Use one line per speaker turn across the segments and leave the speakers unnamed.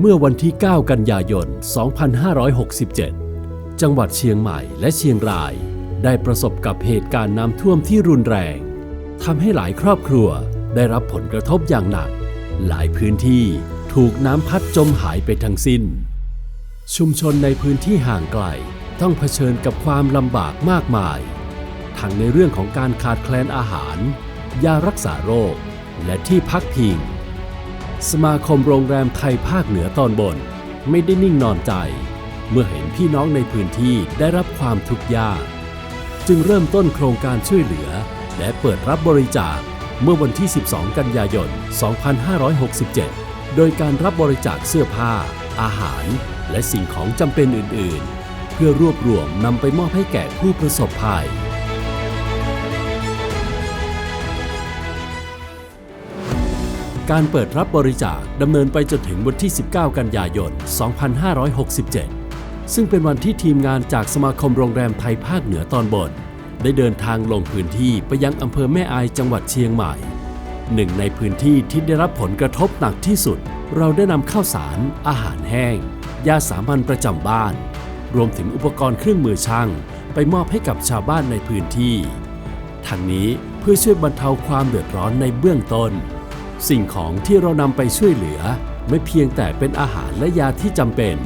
เมื่อวันที่ 9 กันยายน 2567 จังหวัดเชียงใหม่และเชียงราย ได้ประสบกับเหตุการณ์น้ำท่วมที่รุนแรงทำให้หลายครอบครัวได้รับผลกระทบอย่างหนัก หลายพื้นที่ถูกน้ำพัดจมหายไปทั้งสิ้น ชุมชนในพื้นที่ห่างไกลต้องเผชิญกับความลำบากมากมาย ทั้งในเรื่องของการขาดแคลนอาหาร ยารักษาโรค และที่พักพิง สมาคมโรงแรมไทยภาคเหนือตอนบน ไม่ได้นิ่งนอนใจ เมื่อเห็นพี่น้องในพื้นที่ได้รับความทุกข์ยาก จึงเริ่มต้นโครงการช่วยเหลือ และเปิดรับบริจาคเมื่อวันที่ 12 กันยายน 2567 โดยการรับบริจาคเสื้อผ้า อาหาร และสิ่งของจำเป็นอื่น ๆ เพื่อรวบรวมนำไปมอบให้แก่ผู้ประสบภัย การเปิดรับบริจาคดำเนินไปจนถึงวันที่ 19 กันยายน 2567 ซึ่งเป็นวันที่ทีมงานจากสมาคมโรงแรมไทยภาคเหนือตอนบน ได้เดินทางลงพื้นที่ไปยังอำเภอแม่อายจังหวัดเชียงใหม่ หนึ่งในพื้นที่ที่ได้รับผลกระทบหนักที่สุด เราได้นำข้าวสาร อาหารแห้ง ยาสามัญประจำบ้าน รวมถึงอุปกรณ์เครื่องมือช่าง ไปมอบให้กับชาวบ้านในพื้นที่ ทั้งนี้เพื่อช่วยบรรเทาความเดือดร้อนในเบื้องต้น สิ่งของที่เรานำไปช่วยเหลือ ไม่เพียงแต่เป็นอาหารและยาที่จำเป็น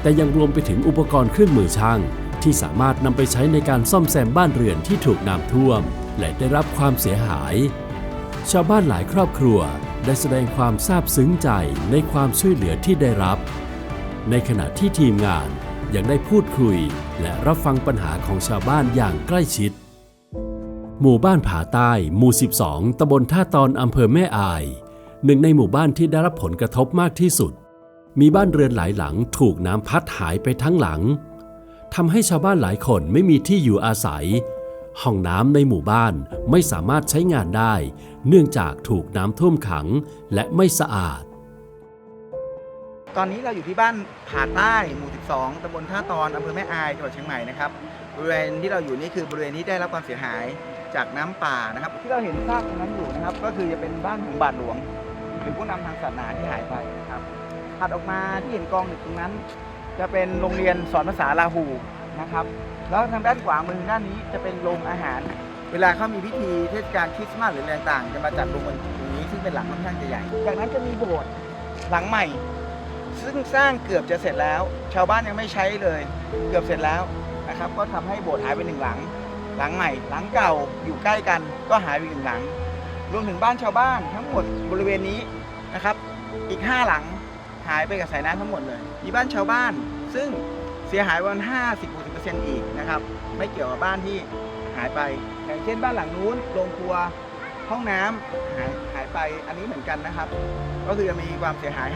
แต่ยังรวมไปถึงอุปกรณ์เครื่องมือช่าง ที่สามารถนำไปใช้ในการซ่อมแซมบ้านเรือนที่ถูกน้ำท่วม และได้รับความเสียหาย ชาวบ้านหลายครอบครัวได้แสดงความซาบซึ้งใจในความช่วยเหลือที่ได้รับ ในขณะที่ทีมงานยังได้พูดคุย และรับฟังปัญหาของชาวบ้านอย่างใกล้ชิด หมู่บ้านผาใต้ หมู่ 12 ตำบลท่าตอนอำเภอแม่อาย หนึ่งในหมู่บ้านที่ได้รับผลกระทบมากที่สุด มีบ้านเรือนหลายหลังถูกน้ำพัดหายไปทั้งหลังทำให้ชาวบ้านหลายคนไม่มีที่อยู่อาศัย ห้องน้ำในหมู่บ้านไม่สามารถใช้งานได้ เนื่องจากถูกน้ำท่วมขังและไม่สะอาด
ตอนนี้เราอยู่ที่บ้านผาใต้หมู่ 12ตำบลท่าตอนอำเภอแม่อายจังหวัดเชียงใหม่นะครับบริเวณที่เราอยู่นี่คือบริเวณนี้ได้รับความเสียหายจากน้ำป่านะครับ ที่เราเห็นซากตรงนั้นอยู่นะครับ ก็คือจะเป็นบ้านของบาทหลวง หรือผู้นำทางศาสนาที่หายไปนะครับถัดออกมาที่เห็นกองอยู่งตรงนั้น จะเป็นโรงเรียนสอนภาษาลาหูนะครับแล้วทางด้านขวามือด้านนี้จะเป็นโรงอาหาร เวลาเขามีพิธีเทศกาลคริสต์มาสหรืออะไรต่างจะมาจัดโรงกันตรงนี้ซึ่งเป็นหลังค่อนข้างจะใหญ่จากนั้นจะมีโบสถ์หลังใหม่ ซึ่งสร้างเกือบจะเสร็จแล้ว ชาวบ้านยังไม่ใช้เลย เกือบเสร็จแล้วนะครับ ก็ทำให้โบสถ์หายไปหนึ่งหลัง หลังใหม่ หลังเก่าอยู่ใกล้กันก็หายไปหนึ่งหลัง รวมถึงบ้านชาวบ้านทั้งหมดบริเวณนี้นะครับ อีก 5 หลังหายไปกับสายน้ำทั้งหมดเลย มีบ้านชาวบ้าน ซึ่งเสียหายประมาณ50 60อีกนะครับ ไม่เกี่ยวกับบ้านที่หายไป อย่างเช่นบ้านหลังนู้นโรงครัวห้องน้ำหายหายไปอันนี้เหมือนกันนะครับ ก็คือจะมีความเสียหาย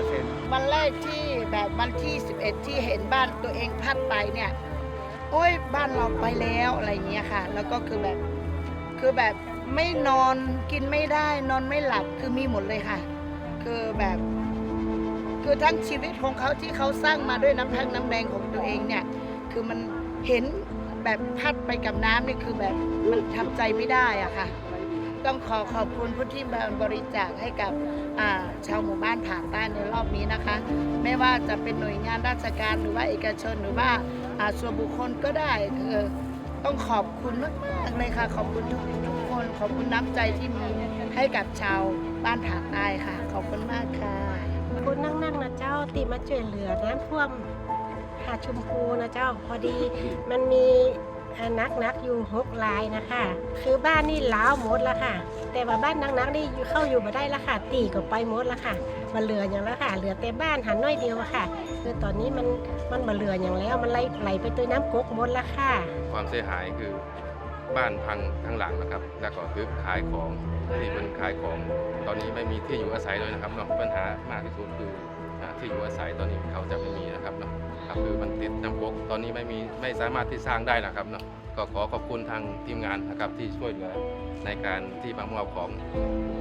5-60%
วันแรกที่แบบวันที่ 11 ที่เห็นบ้านตัวเองพัดไปเนี่ยโอ้ยบ้านเราไปแล้วอะไรเงี้ยค่ะ แล้วก็คือแบบคือแบบ ไม่นอนกินไม่ได้นอนไม่หลับคือมีหมดเลยค่ะ คือแบบ คือทั้งชีวิตของเขาที่เขาสร้างมาด้วยน้ำพักน้ำแรงของตัวเองเนี่ย คือมันเห็นแบบพัดไปกับน้ำนี่คือแบบมันทำใจไม่ได้อะค่ะ ต้องขอขอบคุณผู้ที่มาบริจาคให้กับาชาวหมู่บ้านผาใต้ในรอบนี้นะคะ ไม่ว่าจะเป็นหน่วยงานราชการหรือว่าเอกชนหรือว่าส่วนบุคคลก็ได้คือต้องขอบคุณมาก ๆ เลยค่ะ ขอบคุณทุกทุก คนขอบคุณน้ำใจที่มีให้กับชาวบ้านผาใต้ค่ะ ขอบคุณมากค่ะ
คุณนั่งนั่งๆนะเจ้าตีมาช่วยเหลือน้ำท่วมหาดชมพูนะเจ้าพอดีมันมีเอ่อนักนักๆอยู่หกลายนะคะ คือบ้านนี่ล้าวหมดแล้วค่ะ แต่ว่าบ้านนักนักๆนี่อยู่เข้าอยู่มาได้แล้วค่ะ ตีก็ไปหมดแล้วค่ะมาเหลืออย่างแล้วค่ะ เหลือแต่บ้านหันน้อยเดียวอะค่ะ คือตอนนี้มันมันมาเหลืออย่างแล้ว มันไหลไหลไปตัวน้ำกกหมดแล้วค่ะ
ความเสียหายคือ บ้านพังทั้งหลังนะครับ แล้วก็คือขายของที่เป็นขายของ ตอนนี้ไม่มีที่อยู่อาศัยเลยนะครับเนาะปัญหามากที่สุดคือที่อยู่อาศัยตอนนี้เขาจะไม่มีนะครับเนาะครับคือมันติดน้ำกกตอนนี้ไม่มีไม่สามารถที่สร้างได้นะครับเนาะก็ขอขอบคุณทางทีมงานนะครับที่ช่วยเหลือในการที่มามอบของ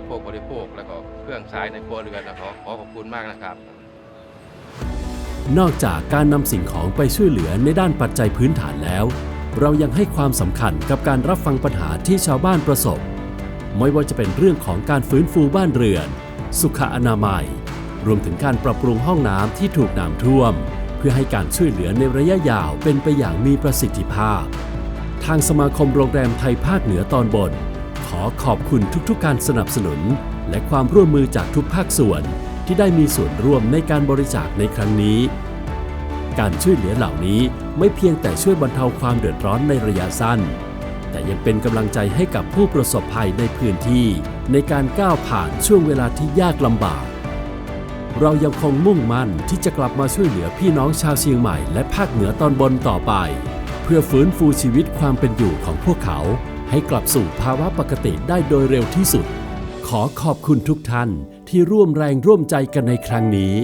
พวกบริโภค แล้วก็เครื่องใช้ในครัวเรือนนะขอขอขอบคุณมากนะครับ
นอกจากการนำสิ่งของไปช่วยเหลือในด้านปัจจัยพื้นฐานแล้ว เรายังให้ความสำคัญกับการรับฟังปัญหาที่ชาวบ้านประสบ ไม่ว่าจะเป็นเรื่องของการฟื้นฟูบ้านเรือน สุขอนามัย รวมถึงการปรับปรุงห้องน้ำที่ถูกน้ำท่วม เพื่อให้การช่วยเหลือในระยะยาวเป็นไปอย่างมีประสิทธิภาพ ทางสมาคมโรงแรมไทยภาคเหนือตอนบน ขอขอบคุณทุกๆ การสนับสนุน และความร่วมมือจากทุกภาคส่วนที่ได้มีส่วนร่วมในการบริจาคในครั้งนี้ การช่วยเหลือเหล่านี้ไม่เพียงแต่ช่วยบรรเทาความเดือดร้อนในระยะสั้น แต่ยังเป็นกำลังใจให้กับผู้ประสบภัยในพื้นที่ ในการก้าวผ่านช่วงเวลาที่ยากลำบาก เรายังคงมุ่งมั่นที่จะกลับมาช่วยเหลือพี่น้องชาวเชียงใหม่และภาคเหนือตอนบนต่อไป เพื่อฟื้นฟูชีวิตความเป็นอยู่ของพวกเขา ให้กลับสู่ภาวะปกติได้โดยเร็วที่สุด ขอขอบคุณทุกท่านที่ร่วมแรงร่วมใจกันในครั้งนี้